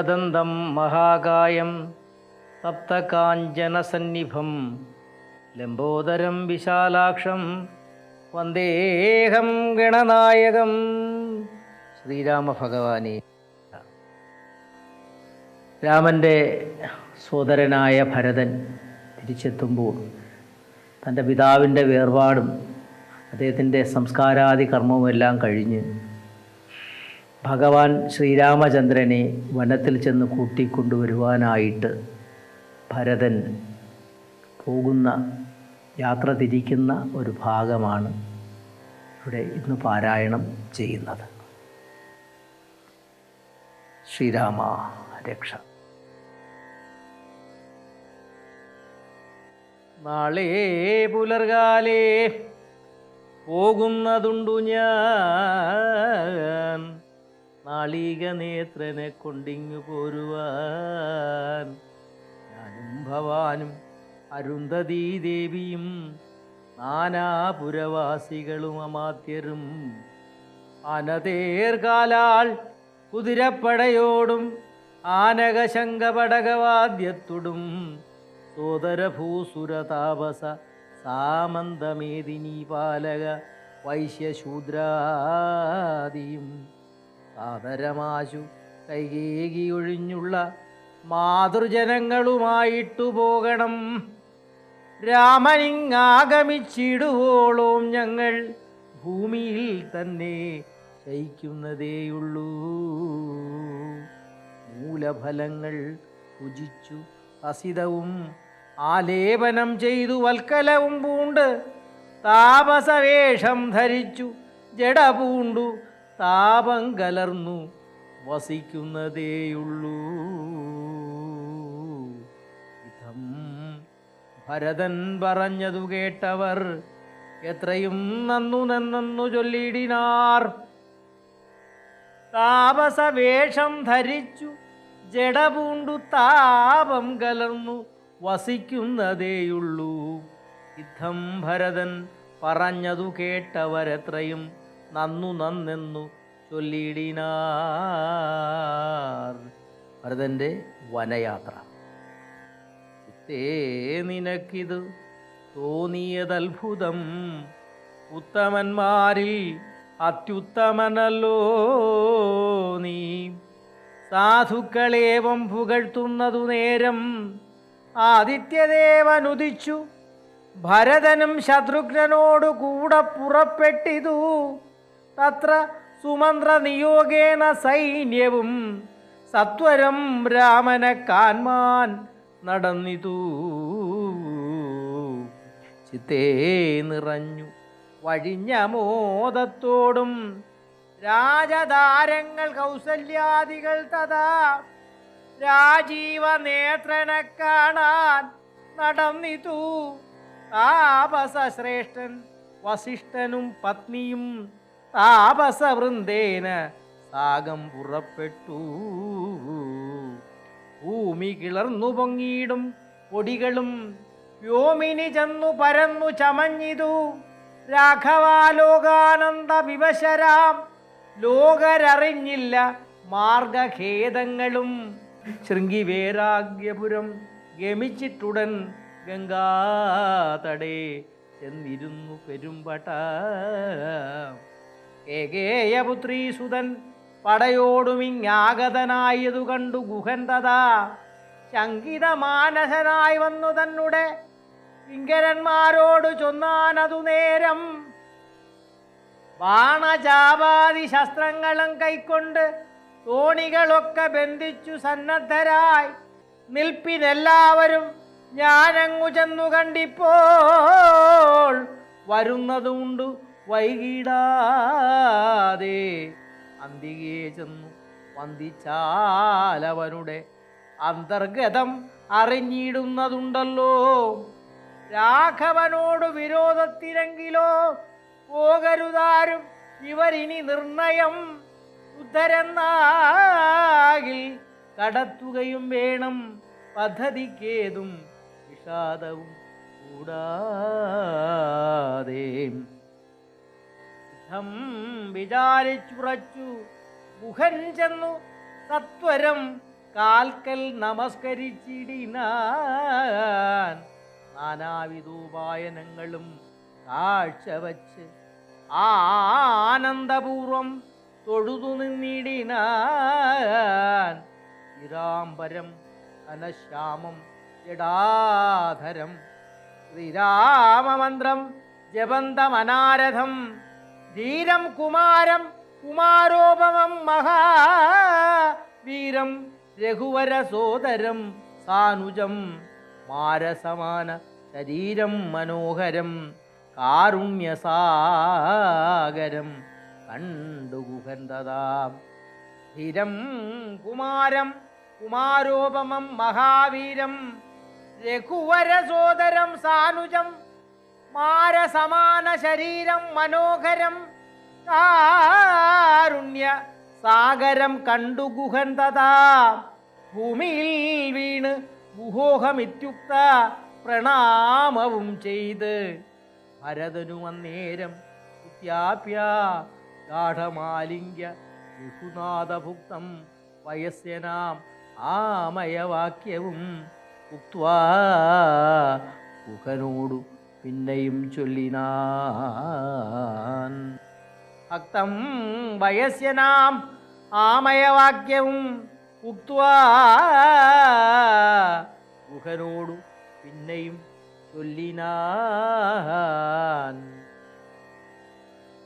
ഏകദന്തം മഹാകായം തപ്തകാഞ്ചനസന്നിഭം ലംബോദരം വിശാലാക്ഷം വന്ദേഹം ഗണനായകം. ശ്രീരാമഭഗവാനെ. രാമന്റെ സോദരനായ ഭരതൻ തിരിച്ചെത്തുമ്പോൾ തന്റെ പിതാവിന്റെ വേർപാടും അദ്ദേഹത്തിന്റെ സംസ്കാരാദി കർമ്മവുമെല്ലാം കഴിഞ്ഞ് ഭഗവാൻ ശ്രീരാമചന്ദ്രനെ വനത്തിൽ ചെന്ന് കൂട്ടിക്കൊണ്ടുവരുവാനായിട്ട് ഭരതൻ പോകുന്ന യാത്ര തിരിക്കുന്ന ഒരു ഭാഗമാണ് ഇവിടെ ഇന്ന് പാരായണം ചെയ്യുന്നത്. ശ്രീരാമ രക്ഷ. നാളെ പുലർകാലേ പോകുന്നതുണ്ടു ഞാൻ. നാളിക നേത്രനെ കൊണ്ടിങ്ങു പോരുവാൻ. ഞാനും ഭവാനും അരുന്ധതി ദേവിയും നാനാപുരവാസികളും അമാത്യരും. അനതേർകാലാൾ കുതിരപ്പടയോടും ആനകശങ്കപടകവാദ്യത്തോടും സോദരഭൂസുരതാപസ സാമന്തമേദിനി പാലക വൈശ്യശൂദ്രാദിയും സാദരമാശു കൈകേകിയൊഴിഞ്ഞുള്ള മാതൃജനങ്ങളുമായിട്ടു പോകണം. രാമനിങ്ങാഗമിച്ചിടുവോളോം ഞങ്ങൾ ഭൂമിയിൽ തന്നെ ശയിക്കുന്നതേയുള്ളൂ. മൂലഫലങ്ങൾ ഭുജിച്ചു ഹസിതവും ആലേപനം ചെയ്തു വൽക്കലവും പൂണ്ട് താപസവേഷം ധരിച്ചു ജട പൂണ്ടു താപം കലർന്നു വസിക്കുന്നതേയുള്ളൂ. ഇതം ഭരതൻ പറഞ്ഞതു കേട്ടവർ എത്രയും നന്നു നന്നു ചൊല്ലിടിനാർ താപസവേഷം ധരിച്ചു ജഡപൂണ്ടു താപം കലർന്നു വസിക്കുന്നതേയുള്ളൂ. യുദ്ധം ഭരതൻ പറഞ്ഞതു കേട്ടവരെത്രയും നന്നു നന്നെന്നു ചൊല്ലിടിനാർ. ഭരതന്റെ വനയാത്ര. ചിത്തേ നിനക്കിത് തോന്നിയതത്ഭുതം ഉത്തമന്മാരിൽ അത്യുത്തമനല്ലോ നീ. സാധുക്കളേവം പുകഴ്ത്തുന്നതു നേരം ആദിത്യദേവനുദിച്ചു. ഭരതനും ശത്രുഘ്നോടു കൂടെ പുറപ്പെട്ടിതു. തത്ര സുമന്ത്ര നിയോഗേന സൈന്യവും സത്വരം രാമനെ കാൺമാൻ നടന്നിതു. ചിത്തേ നിറഞ്ഞു. വഴിഞ്ഞ മോദത്തോടും രാജതാരങ്ങൾ കൗസല്യാദികൾ തഥാ രാജീവ നേത്രനെ കാണാൻ നടന്നിതു. താപസ ശ്രേഷ്ഠൻ വസിഷ്ഠനും പത്നിയും താപസവൃന്ദേന സാഗം പുറപ്പെട്ടു. ഭൂമി കിളർന്നു പൊങ്ങിയിടും പൊടികളും. വ്യോമിനി ചെന്നു പരന്നു ചമഞ്ഞിതു. രാഘവാലോകാനന്ദ വിവശരാം. ലോകരറിഞ്ഞില്ല മാർഗഖേദങ്ങളും. ശൃംഗിവേരാഗ്യപുരം ഗമിച്ചിട്ടുടൻ ഗംഗാതടേ ചെന്നിരുന്നു പെരുമ്പട ഏകേയപുത്രീസുതൻ പടയോടുമിങ്ങാഗതനായതു കണ്ടു ഗുഹൻ തഥാ ശങ്കിത മാനസനായി വന്നു തന്നെ കിങ്കരന്മാരോട് ചൊന്നാനതു നേരം. ബാണചാപാതി ശസ്ത്രങ്ങളും കൈക്കൊണ്ട് തോണികളൊക്കെ ബന്ധിച്ചു സന്നദ്ധരായി. നിൽപ്പിനെല്ലാവരും ഞാനങ്ങു ചെന്നു കണ്ടിപ്പോൾ വരുന്നതുണ്ട് വൈകിടാതെ അന്തികേ ചെന്നു വന്ദിച്ചാലവനുടെ അന്തർഗതം അറിഞ്ഞിടുന്നതുണ്ടല്ലോ. രാഘവനോട് വിരോധത്തിലെങ്കിലോ പോകരുതാരും ഇവരിനി നിർണയം ഉദ്ധരെന്നാകിൽ കടത്തുകയും വേണം പദ്ധതിക്കേതും വിഷാദവും കൂടാതെ. യുദ്ധം വിചാരിച്ചുറച്ചു. മുഖൻ ചെന്നു സത്വരം കാൽക്കൽ നമസ്കരിച്ചിടിനാൻ. നാനാവിധോപായനങ്ങളും കാഴ്ചവച്ച് ആനന്ദപൂർവം തൊഴുതു നിന്നിടിനാൻ. ഇരാംബരം ജടാധരം ശ്രീരാമമന്ത്രം ജപന്തമനാരഥം ധീരം കുമാരം കുമാരോപമം മഹാവീരം രഘുവര സോദരം സാനുജം മാരസമാന ശരീരം മനോഹരം കാരുണ്യസാഗരം കണ്ടുകുഹന്തതാം ധീരം കുമാരം കുമാരോപമം മഹാവീരം രഘുവര സോദരം സാനുജം മാരസമാന ശരീരം മനോഹരം. കാരുണ്യ സാഗരം കണ്ടു ഗുഹൻ തഥാ ഭൂമിയിൽ വീണ് ഗുഹോഹമിത്യുക്ത പ്രണാമവും ചെയ്ത്. ഭരതനു അന്നേരം ഗാഠമാലിംഗ്യ ബഹുനാഥഭുക്തം വയസ്യനാം ആമയവാക്യവും ഉക്വാ കുഹനോടു പിന്നെയും ചൊല്ലിനാൻ. വയസ്യനാം ആമയവാക്യവും കുഹനോടു പിന്നെയും ചൊല്ലിനാൻ.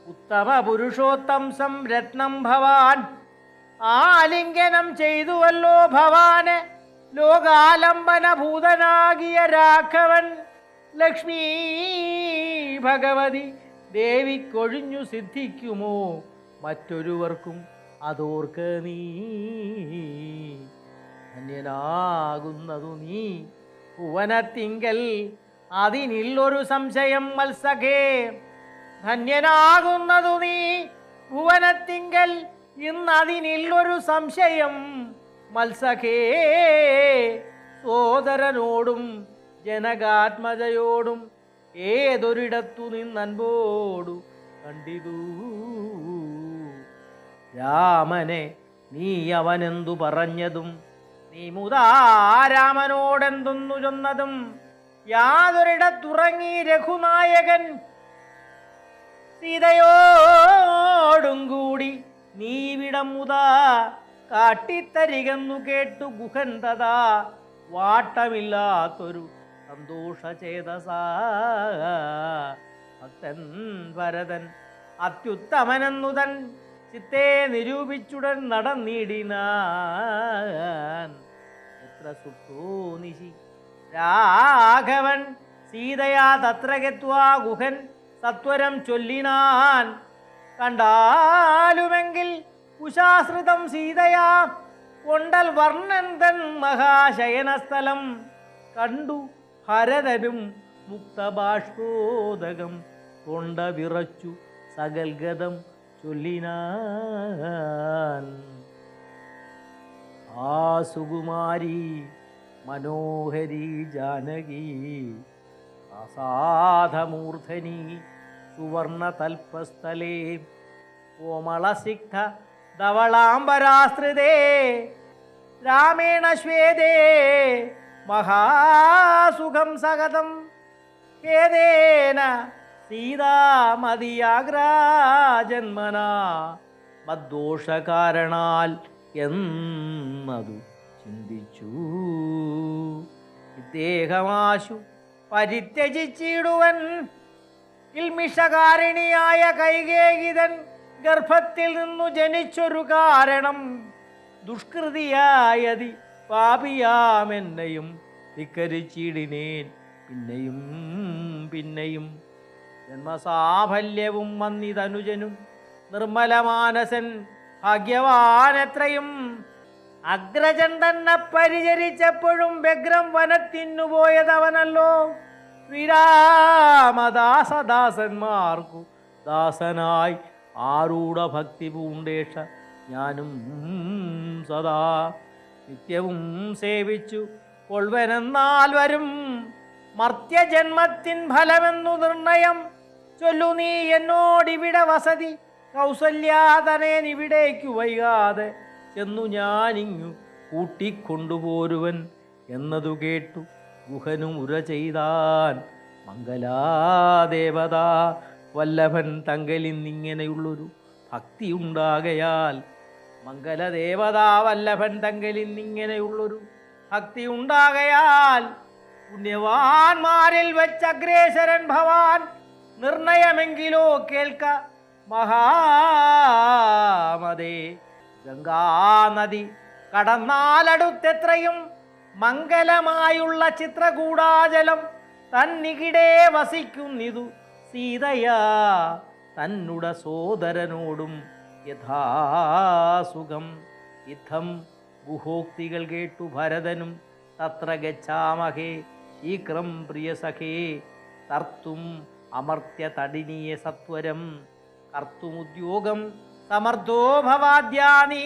ഉത്തമ പുരുഷോത്തംസം രത്നം ഭവാൻ. ആലിംഗനം ചെയ്തുവല്ലോ ഭവാന്. ലോകാലംബന ഭൂതനാകിയ രാഘവൻ. ലക്ഷ്മി ഭഗവതി ദേവി കൊഴിഞ്ഞു സിദ്ധിക്കുമോ? മറ്റൊരുവർക്കും അതോർക്ക് നീ. ധന്യനാകുന്നതു നീ. ഭുവനത്തിങ്കൽ അതിനില്ലൊരു സംശയം മത്സഖേ. ധന്യനാകുന്നതു നീ. ഭുവനത്തിങ്കൽ ഇന്നതിനില്ലൊരു സംശയം മത്സഖേ. സോദരനോടും ജനകാത്മജയോടും ഏതൊരിടത്തു നിന്നൻപോടു കണ്ടിതു. രാമനെ നീ അവനെന്തു പറഞ്ഞതും? നീ മുതാ രാമനോടെന്തൊന്നു ചൊന്നതും? യാതൊരിടത്തുറങ്ങി രഘുനായകൻ സീതയോടും കൂടി നീവിടം മുതാ കാട്ടിത്തരികെന്നു കേട്ടു ഗുഹൻ തഥാ വാട്ടമില്ലാത്തൊരു സന്തോഷചേതസ. ഭക്തൻ അത്യുത്തമനെന്നുതൻ ചിത്തെ നിരൂപിച്ചുടൻ നടന്നിടിനാൻ എത്ര നിശി. രാഘവൻ സീതയാ തത്രകെത്വാ ഗുഹൻ സത്വരം ചൊല്ലിനാൻ. കണ്ടാലുമെങ്കിൽ കുശാശ്രിതം സീതയാ കൊണ്ടൽ വർണൻ തൻ മഹാശയനസ്ഥലം കണ്ടു. ഭരതനും മുക്തബാഷ്പോദകം കൊണ്ട വിറച്ചു സകൽഗതം ചൊല്ലിനാൻ. ആ സുകുമാരി മനോഹരി ജാനകി അസാധമൂർധനി സുവർണ തൽപ്പസ്ഥലേ കോമളസിഗ്ധ ധവളാംബരാശ്രിതേ രാമേണ ശ്വേതേ മഹാസുഖം സഹതം. ഏതേന സീതാമതിയാഗ്രാജന്മന? മദ്ദോഷകാരണാൽ എന്നതു ചിന്തിച്ചു. ഇദ്ദേഹമാശു പരിത്യജിച്ചിടുവൻ. ഇൽമിഷകാരിണിയായ കൈകേകിതൻ ഗർഭത്തിൽ നിന്നു ജനിച്ചൊരു കാരണം ദുഷ്കൃതിയായതി പാപിയാമെന്നെയും ധിക്കരിച്ചിടിനേൻ. പിന്നെയും പിന്നെയും. ജന്മസാഫല്യവും വന്നിതനുജനും നിർമ്മലമാനസൻ ഭാഗ്യവാനെത്രയും. അഗ്രജൻ തന്നെ പരിചരിച്ചപ്പോഴും വ്യഗ്രം വനത്തിന്നുപോയതവനല്ലോ ശ്രീരാമദാസദാസന്മാർക്കു ദാസനായി ആരൂഢ ഭക്തി പൂണ്ടേഷ ഞാനും സദാ നിത്യവും സേവിച്ചു. കൊൾവനെന്നാൽ വരും. മർത്യജന്മത്തിൻ ഫലമെന്നു നിർണയം ചൊല്ലു നീ എന്നോടിവിടെ വസതി. കൗസല്യാതനെ നിവിടേക്കു വൈകാതെ ചെന്നു ഞാനിങ്ങു കൂട്ടിക്കൊണ്ടുപോരുവൻ എന്നതു കേട്ടു. ഗുഹനുമുര ചെയ്താൻ മംഗലാദേവത. വല്ലഭൻ തങ്കലിന്നിങ്ങനെയുള്ളൊരു ഭക്തിയുണ്ടാകയാൽ മംഗലദേവതാ തങ്കലിൽ തങ്കലിന്നിങ്ങനെയുള്ളൊരു ഭക്തി ഉണ്ടാകയാൽ പുണ്യവാന്മാരിൽ വെച്ച് അഗ്രേസരൻ ഭവാൻ നിർണയമെങ്കിലോ കേൾക്ക മഹാമതേ. ഗംഗാനദി കടന്നാലടുത്തെത്രയും മംഗലമായുള്ള ചിത്രകൂടാചലം തന്നികിടേ വസിക്കുന്നിതു സീതയാ തന്നുട സോദരനോടും യഥാസുഖം ഇത്തം ഗുഹോക്തികൾ കേട്ടു ഭരതനും. തത്ര ഗച്ഛാമഹേ ശീഘ്രം പ്രിയസഖേ. തർത്തും അമർത്യ തടിനീയ സത്വരം. കർത്തുമുദ്യോഗം സമർത്ഥോ ഭവാദ്യാനീ.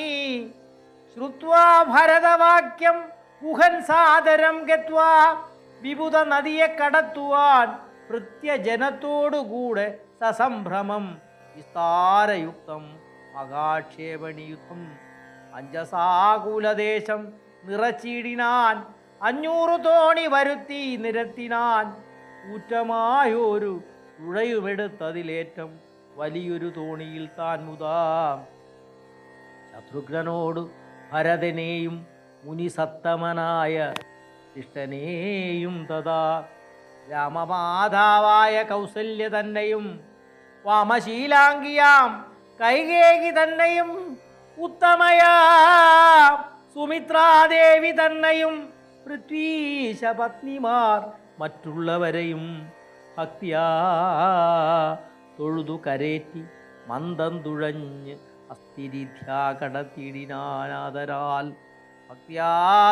ശ്രുത്വാ ഭരതവാക്യം കുഹൻ സാദരം ഗത്വാ. വിബുധ നദിയെ കടത്തുവാൻ ഭൃത്യജനത്തോടുകൂടെ സസംഭ്രമം വിസ്താരയുക്തം. മഹാക്ഷേപണിയുദ്ധം അഞ്ചസാകുലദേശം നിറച്ചിടിനാൻ അഞ്ഞൂറ് തോണി വരുത്തി നിരത്തിനാൻ ഊറ്റമായൊരു തുഴയുമെടുത്തതിലേറ്റം വലിയൊരു തോണിയിൽ താൻ മുതാം. ശത്രുഘ്നോട് ഭരതനെയും മുനിസത്തമനായ ഇഷ്ടനെയും തഥാ. രാമമാതാവായ കൗസല്യ തന്നെയും വാമശീലാംഗിയാം കൈകേകി തന്നെയും ഉത്തമയാ. സുമിത്രാദേവി തന്നെയും പൃഥ്വീശ പത്നിമാർ മറ്റുള്ളവരെയും ഭക്തിയാ. തൊഴുതു കരേറ്റി മന്ദം തുഴഞ്ഞ് അസ്ഥിരിധ്യാ കടത്തിടിനാനാദരാൽ ഭക്തിയാ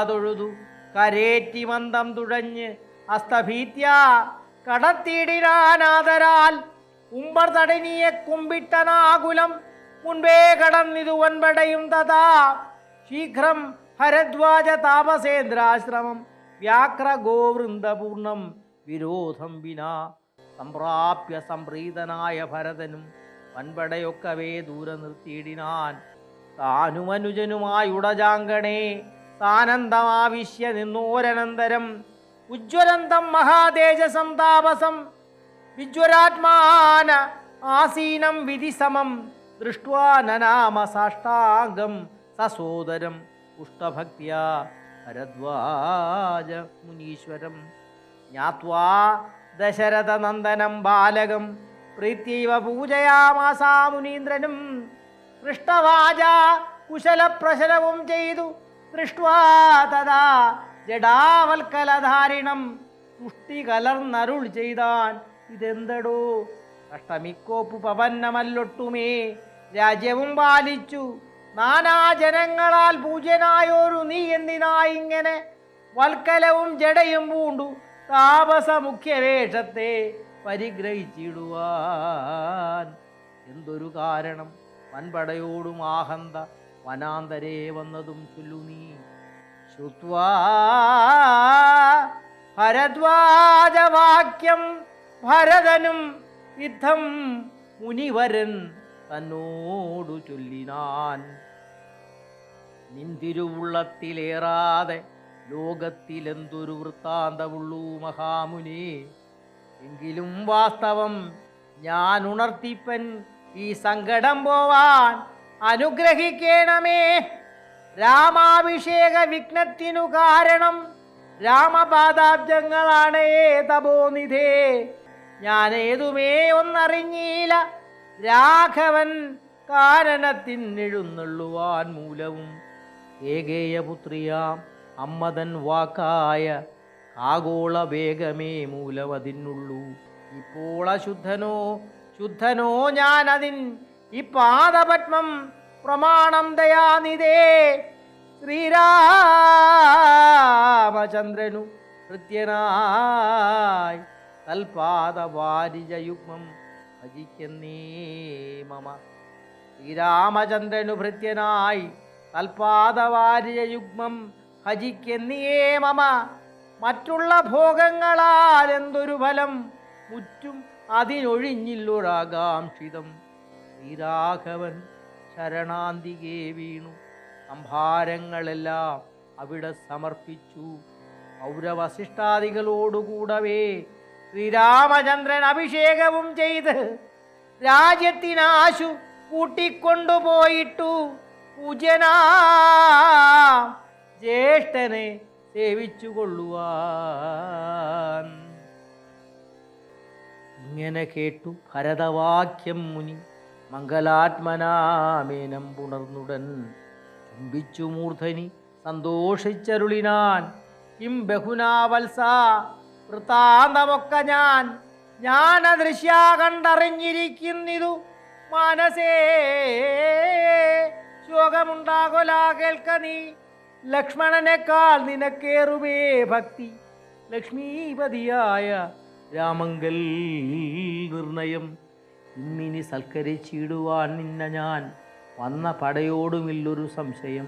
തൊഴുതു കരേറ്റി മന്ദം തുഴഞ്ഞ് അസ്തഭീത്യ കടത്തിടിനാനാദരാൽ ഉമ്പർ തടനിയെ കുമ്പിട്ടനാകുലം. മുൻപേ കടന്നിതു ഒൻപടയും തഥാ. ശീഘ്രം ഹരദ്വാജ താപസേന്ദ്രാശ്രമം. വ്യാഘ്ര ഗോവൃന്ദപൂർണം വിരോധം വിനാ. സംപ്രാപ്യ സംപ്രീതനായ ഭരതനും വൻപടയൊക്കവേ ദൂരെ നിർത്തിയിടിനാൻ. താനുമനുജനുമായുടജാങ്കണേ താനന്ദമാവിശ്യ നിന്നോരനന്തരം. ഉജ്ജ്വലന്തം മഹാതേജസം താപസം. വിജ്വരാത്മാന ആസീനം വിധിസമം ദൃഷ്ട്വാ നനാമ സാഷ്ടാംഗം സസോദരം പുഷ്ടഭക്തിയ ഭരദ്വാജ മുനീശ്വരം. ജ്ഞാത്വാ ദശരഥനന്ദനം ബാലകം പ്രീത്യൈവ പൂജയാമാസാ മുനീന്ദ്രനും. പൃഷ്ടവാച കുശലപ്രശലവും ചെയ്തു. ദൃഷ്ട്വാ തഥാ തുഷ്ടി കലർന്നരുൾ ചെയ്താൻ ഇതെന്തടോ? അഷ്ടമിക്കോപ്പ് പവന്നമല്ലൊട്ടുമേ. രാജ്യവും പാലിച്ചു. നാനാജനങ്ങളാൽ പൂജ്യനായോരു നീ എന്തിനായിങ്ങനെ വൽക്കലവും ജടയും പൂണ്ടു? താപസ മുഖ്യവേഷത്തെ പരിഗ്രഹിച്ചിടുവാൻ. എന്തൊരു കാരണം? വൻപടയോടും ആഹന്ത വനാന്തരേ വന്നതും ചൊല്ലു നീ. ശ്രുത്വാ ഭരദ്വാജവാക്യം ഭരതനും യുദ്ധം മുനിവരൻ തന്നോടു ചൊല്ലിനാൻ. നിന്തിരുവുള്ളത്തിലേറാതെ ലോകത്തിലെന്തൊരു വൃത്താന്തമുള്ളൂ മഹാമുനി. എങ്കിലും വാസ്തവം ഞാൻ ഉണർത്തിപ്പൻ ഈ സങ്കടം പോവാൻ അനുഗ്രഹിക്കണമേ. രാമാഭിഷേക വിഘ്നത്തിനു കാരണം രാമപാദാബ്ജങ്ങളാണ് തപോനിധേ ഞാൻ ഏതുമേ ഒന്നറിഞ്ഞീല. രാഘവൻ കാരണത്തിനെഴുന്നള്ളുവാൻ മൂലവും. ഏകേയപുത്രിയാം അമ്മതൻ വാക്കായ ആഗോള വേഗമേ മൂലമതിനുള്ളൂ ഇപ്പോൾ അശുദ്ധനോ ശുദ്ധനോ ഞാനതിൻ ഈ പാദപത്മം പ്രമാണം ദയാനിതേ. ശ്രീരാമചന്ദ്രനു കൃത്യനായി തൽപാദവാരിജയുഗ്മം ഭജിക്കുന്നേ മമ. ശ്രീരാമചന്ദ്രനു ഭൃത്യനായി തൽപാദവാരിജയുഗ്മം ഭജിക്കുന്നേ മമ. മറ്റുള്ള ഭോഗങ്ങളാൽ എന്തൊരു ഫലം? മുറ്റും അതിനൊഴിഞ്ഞില്ലൊരാകാംക്ഷിതം. ശ്രീരാഘവൻ ശരണാന്തികേ വീണു. സംഭാരങ്ങളെല്ലാം അവിടെ സമർപ്പിച്ചു. ഔരവശിഷ്ടാദികളോടുകൂടവേ ശ്രീരാമചന്ദ്രൻ അഭിഷേകവും ചെയ്ത് രാജ്യത്തിനാശു കൂട്ടിക്കൊണ്ടുപോയിട്ടു. കുജനാ ജ്യേഷ്ഠനെ സേവിച്ചുകൊള്ളുവാൻ. ഇങ്ങനെ കേട്ടു ഭരതവാക്യം മുനി മംഗലാത്മനാമേനം പുണർന്നുടൻ. ചുംബിച്ചു മൂർധനി സന്തോഷിച്ചരുളിനാൻ. കിം ബഹുനാവത്സ വൃത്താന്തമൊക്കെ ഞാൻ ഞാൻ അദൃശ്യ കണ്ടറിഞ്ഞിരിക്കുന്നിതു. മനസേ ശോകമുണ്ടാകൊല കേൾക്ക നീ. ലക്ഷ്മണനേക്കാൾ നിനക്കേറുമേ ഭക്തി. ലക്ഷ്മീപതിയായ രാമങ്കൽ നിർണയം. ഇന്നിനി സൽക്കരിച്ചിടുവാൻ നിന്ന ഞാൻ വന്ന പടയോടുമില്ലൊരു സംശയം.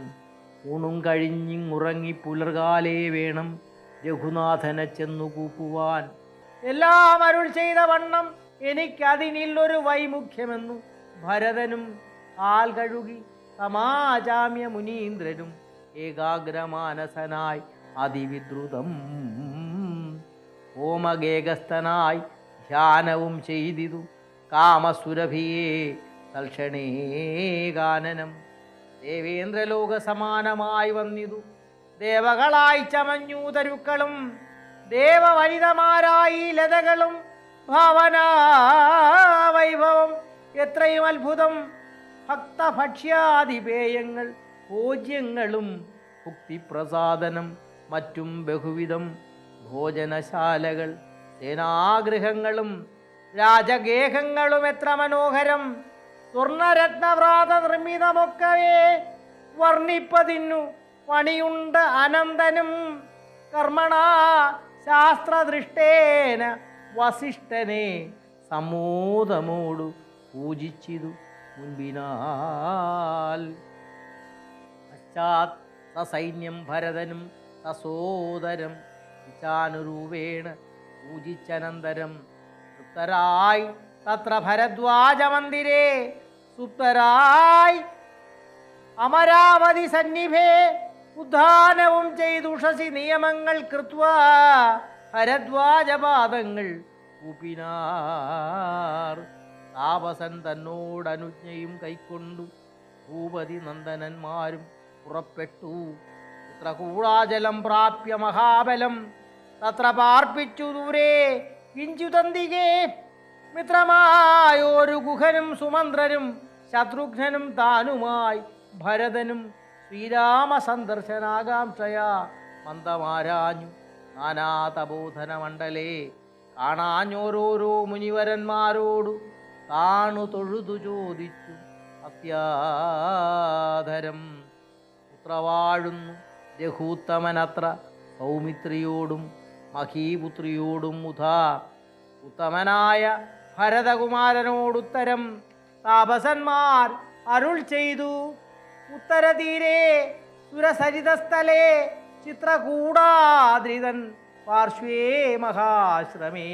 ഊണും കഴിഞ്ഞിങ്ങുറങ്ങി പുലർകാലേ വേണം. രഘുനാഥനെ ചെന്നു കൂപ്പുവാൻ. എല്ലാം അരുൾ ചെയ്ത വണ്ണം എനിക്കതിനില്ലൊരു വൈമുഖ്യമെന്നു ഭരതനും ആൽ കഴുകി സമാചാമ്യ മുനീന്ദ്രനും ഏകാഗ്രമാനസനായി അതിവിദ്രുതം ഓമഗേകസ്ഥനായി ധ്യാനവും ചെയ്തിതു കാമസുരഭിയെ തൽക്ഷണേ ഗാനനം. ദേവേന്ദ്രലോക സമാനമായി വന്നിതു ദേവകളായി ചമഞ്ഞു തരുക്കളും ദേവവനിതമാരായി ലതകളും ഭാവന വൈഭവം എത്രയും അത്ഭുതം. ഭക്തഭക്ഷ്യാതിപേയങ്ങൾ ഭോജ്യങ്ങളും ഭുക്തിപ്രസാദനം മറ്റും ബഹുവിധം. ഭോജനശാലകൾ സേനാഗൃഹങ്ങളും രാജഗേഹങ്ങളും എത്ര മനോഹരം. സ്വർണരത്നവ്രാത നിർമ്മിതമൊക്കവേ വർണിപ്പതിന്നു. പണിയുണ്ട് അനന്തനും കർമ്മണ ശാസ്ത്രദൃഷ്ടേന വസിഷ്ഠനെ സമൂതമോടു പൂജിച്ചിതു മുൻപിനാൽ. പശ്ചാത് സസൈന്യം ഭരതനും സസോദരം വിചാനുരൂപേണ പൂജിച്ചനന്തരം തൃപ്തരായി തത്ര ഭരദ്വാജമന്ദിരേ സുപ്തരായി. അമരാവതി സന്നിഭേ ഉദ്ധാനവും ചെയ്തുഷസി നിയമങ്ങൾ കൃത്വ ഹരദ്വാജപാദങ്ങൾ താപസൻ തന്നോടനുജ്ഞയും കൈക്കൊണ്ടു ഭൂപതി നന്ദനന്മാരും പുറപ്പെട്ടു. പുത്രകൂടാജലം പ്രാപ്യ മഹാബലം തത്ര പാർപ്പിച്ചു ദൂരെ. കിഞ്ചുതന്തികേ മിത്രമായോരു ഗുഹനും സുമന്ത്രനും ശത്രുഘ്നനും താനുമായി ഭരതനും ശ്രീരാമ സന്ദർശനാകാംക്ഷയാ മന്ദമാരാഞ്ഞു നാനാതബോധനമണ്ഡലേ. കാണാഞ്ഞോരോരോ മുനിവരന്മാരോടു താണു തൊഴുതു ചോദിച്ചു. അത്യാധരം പുത്രവാഴുന്നു രഘൂത്തമനത്ര സൗമിത്രിയോടും മഹീപുത്രിയോടും മുധാ ഉത്തമനായ ഭരതകുമാരനോടുത്തരം താപസന്മാർ അരുൾ ചെയ്തു. ഉത്തരതീരെ സുരസരിതസ്ഥലേ ചിത്രകൂടാദ്രിതൻ പാർശ്വേ മഹാശ്രമേ.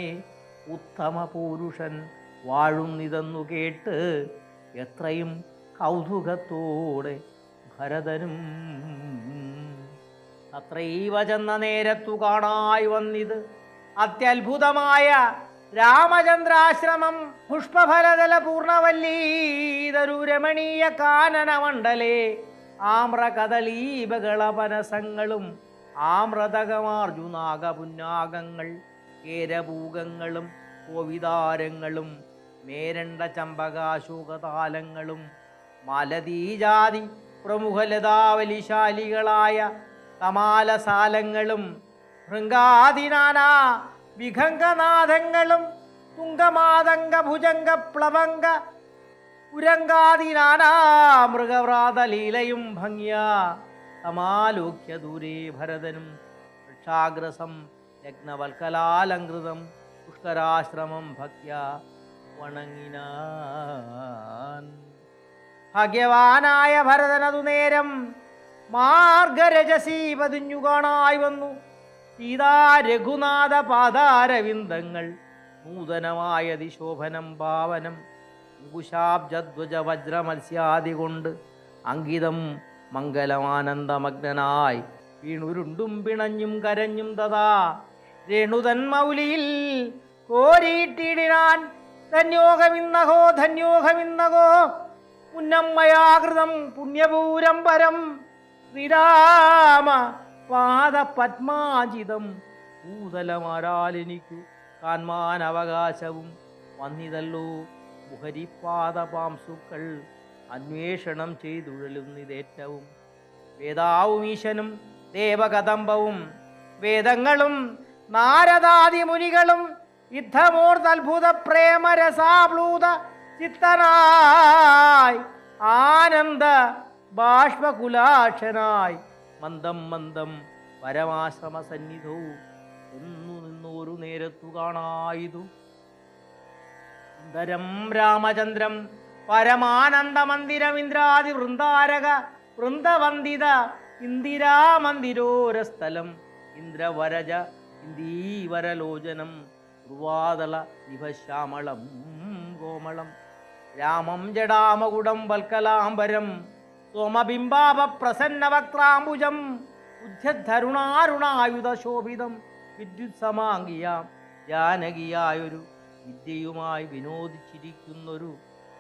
ഉത്തമ പുരുഷൻ വാഴുന്നിതെന്നു കേട്ട് എത്രയും കൗതുകത്തോടെ ഭരതനും അത്രൈവ ചെന്ന നേരത്തു കാണായി വന്നിത്. അത്യത്ഭുതമായ രാമചന്ദ്രാശ്രമം പുഷ്പഫലതല പൂർണവല്ലീതരു രമണീയ കാനനമണ്ഡലേ. ആമ്ര കദളീപകളപനസങ്ങളും ആമ്രതകമാർജുനാഗപുന്നാഗങ്ങൾ കേരഭൂഗങ്ങളും കോവിതാരങ്ങളും മേരണ്ട ചമ്പകാശോകതാലങ്ങളും മലതീജാതി പ്രമുഖ ലതാവലിശാലികളായ കമാലസാലങ്ങളും ഭൃംഗാദിനാനാ വിഖംഗനാഥങ്ങളും തുങ്കമാതംഗ ഭുജംഗ പ്ലവംഗ ഉരങ്കാദിനാനാ മൃഗവ്രാതലീലയും ഭംഗ്യ സമാലോക്യ ദൂരെ ഭരതനും വൃക്ഷാഗ്രസം യജ്ഞവൽക്കലാലങ്കൃതം പുഷ്കരാശ്രമം ഭക്യ വണങ്ങിനാൻ. ഭാഗ്യവാനായ ഭരതനതു നേരം മാർഗരജസി പതിഞ്ഞു കാണായി വന്നു. സീതാ രഘുനാഥ പാദാരവിന്ദങ്ങൾ നൂതനമായ ദിശോഭനം പാവനം അങ്കുശാബ്ജധ്വജ വജ്രമത്സ്യാദി കൊണ്ട് അങ്കിതം മംഗലമാനന്ദമഗ്നായി വീണുരുണ്ടും പിണഞ്ഞും കരഞ്ഞും തഥാ രേണുതൻ മൗലിയിൽ കോരിയിട്ടിടിനാൻ ധന്യോഹമിന്നഹോ ധന്യോഹമിന്നഹോ ഉന്നമ്മയാകൃതം പുണ്യപൂരം പരം ശ്രീരാമ പാദപത്മാജിതം. ഭൂതലമാരാലെനിക്കു കാൺമാൻ അവകാശവും വന്നിതല്ലോ. മുഹരിപ്പാദപാംസുക്കൾ അന്വേഷണം ചെയ്തുഴലുന്നിതേറ്റവും. വേദാവും ഈശനും ദേവകദംബവും വേദങ്ങളും നാരദാദി മുനികളും യുദ്ധമോർത്തത്ഭുത പ്രേമരസാപ്ലൂത ചിത്തനായി ആനന്ദ ബാഷ്പകുലാക്ഷനായി മന്ദം മന്ദം പരമാശ്രമ സന്നിധവും ഒന്നു നിന്നൊരു നേരത്തു കാണായിതു. സുന്ദരം രാമചന്ദ്രം പരമാനന്ദ മന്ദിരം ഇന്ദ്രാദി വൃന്ദാരക വൃന്ദവന്ദിത ഇന്ദിരാമന്ദിരോരസ്ഥലം ഇന്ദ്രവരജ ഇന്ദീവരലോചനം ഉർവാതള നിഭശ്യാമളം കോമളം രാമം ജടാമകുടം വൽക്കലാംബരം സോമബിംബാപ പ്രസന്നവക്രാംബുജം ഉദ്ധ്യധരുണാരുണായുധ ശോഭിതം വിദ്യുത് സമാംഗിയാം ജാനകിയായൊരു വിദ്യയുമായി വിനോദിച്ചിരിക്കുന്നൊരു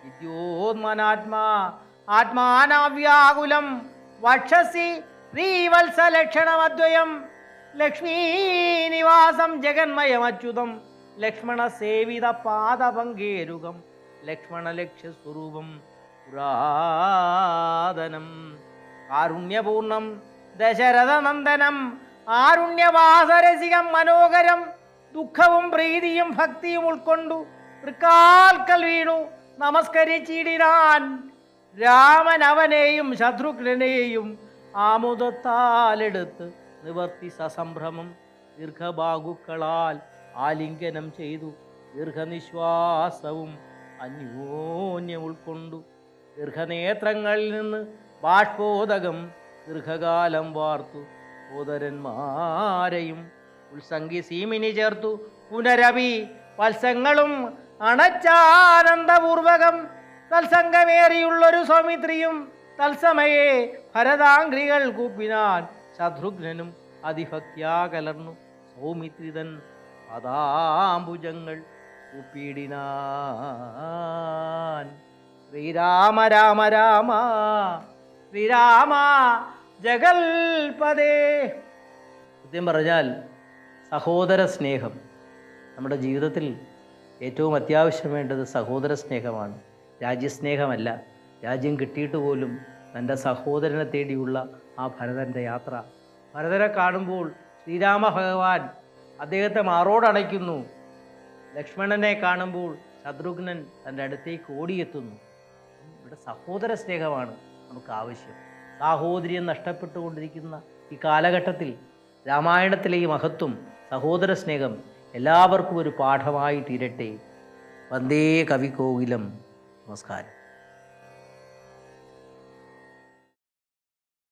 വിദ്യോന്മനാത്മാ ആത്മാനാവ്യാകുലം വക്ഷസി ശ്രീവത്സലക്ഷണമദ്വയം ലക്ഷ്മീനിവാസം ജഗന്മയമച്യുതം ലക്ഷ്മണ സേവിത പാദപങ്കേരുകം ലക്ഷ്മണ ലക്ഷ്യസ്വരൂപം പുരാതനം. കാരുണ്യപൂർണം ദശരഥനന്ദനം ആരുണ്യവാസരസികം മനോഹരം ദുഃഖവും പ്രീതിയും ഭക്തിയും ഉൾക്കൊണ്ടു തൃക്കാൽക്കൽ വീണു നമസ്കരിച്ചിടിനാൻ. രാമൻ അവനെയും ശത്രുഘ്നെയും ആമുദത്താലെടുത്ത് നിവർത്തി സസംഭ്രമം ദീർഘബാഹുക്കളാൽ ആലിംഗനം ചെയ്തു ദീർഘനിശ്വാസവും അന്യോന്യം ഉൾക്കൊണ്ടു ദീർഘനേത്രങ്ങളിൽ നിന്ന് ബാഷ്പോദകം ദീർഘകാലം വാർത്തു. ഉദരന്മാരെയും ഉത്സംഗി സീമിനി ചേർത്തു. പുനരവി വത്സങ്ങളും അണച്ചാനന്ദപൂർവകം തത്സംഗമേറിയുള്ളൊരു സൗമിത്രിയും തത്സമയെ ഭരതാംഗ്രികൾ കൂപ്പിനാൻ ശത്രുഘ്നനും അതിഭക്യാ കലർന്നു സൗമിത്രിതൻ പദാംബുജങ്ങൾ കൂപ്പിടിനാൻ ശ്രീരാമ രാമ രാമ ശ്രീരാമ ജഗൽപദേ സത്യം പറഞ്ഞാൽ സഹോദര സ്നേഹം നമ്മുടെ ജീവിതത്തിൽ ഏറ്റവും അത്യാവശ്യം വേണ്ടത് സഹോദര സ്നേഹമാണ്. രാജ്യസ്നേഹമല്ല. രാജ്യം കിട്ടിയിട്ട് പോലും തന്റെ സഹോദരനെ തേടിയുള്ള ആ ഭരതന്റെ യാത്ര. ഭരതനെ കാണുമ്പോൾ ശ്രീരാമ ഭഗവാൻ അദ്ദേഹത്തെ മാറോടണയ്ക്കുന്നു ലക്ഷ്മണനെ കാണുമ്പോൾ ശത്രുഘ്നൻ തന്റെ അടുത്തേക്ക് ഓടിയെത്തുന്നു. ഇവിടെ സഹോദര സ്നേഹമാണ് നമുക്ക് ആവശ്യം. സാഹോദര്യം നഷ്ടപ്പെട്ടുകൊണ്ടിരിക്കുന്ന ഈ കാലഘട്ടത്തിൽ രാമായണത്തിലെ ഈ മഹത്വം സഹോദര സ്നേഹം എല്ലാവർക്കും ഒരു പാഠമായി തീരട്ടെ. വന്ദേ കവികോകിലം നമസ്കാരം.